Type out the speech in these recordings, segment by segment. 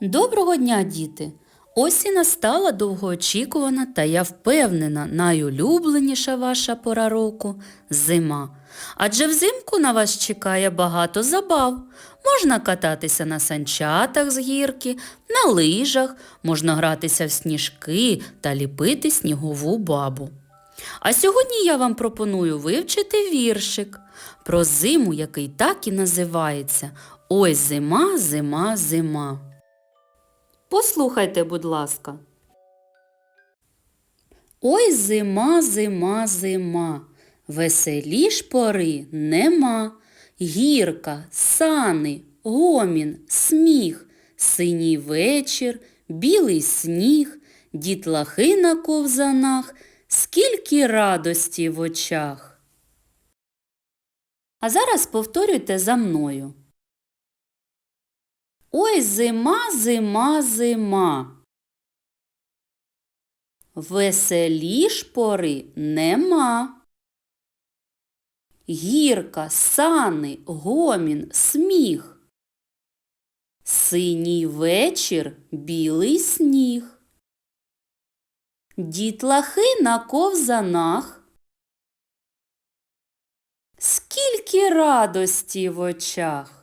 Доброго дня, діти! Ось і настала довгоочікувана та я впевнена, найулюбленіша ваша пора року зима. Адже взимку на вас чекає багато забав. Можна кататися на санчатах з гірки, на лижах, можна гратися в сніжки та ліпити снігову бабу. А сьогодні я вам пропоную вивчити віршик про зиму, який так і називається Ой зима, зима, зима. Послухайте, будь ласка. Ой зима, зима, зима, веселіш пори нема. Гірка, сани, гомін, сміх, синій вечір, білий сніг, дітлахи на ковзанах, скільки радості в очах. А зараз повторюйте за мною. Ой, зима, зима, зима. Веселіш пори нема. Гірка, сани, гомін, сміх. Синій вечір, білий сніг. Дітлахи на ковзанах. Скільки радості в очах.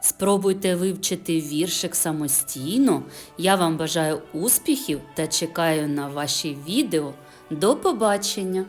Спробуйте вивчити віршик самостійно. Я вам бажаю успіхів та чекаю на ваші відео. До побачення!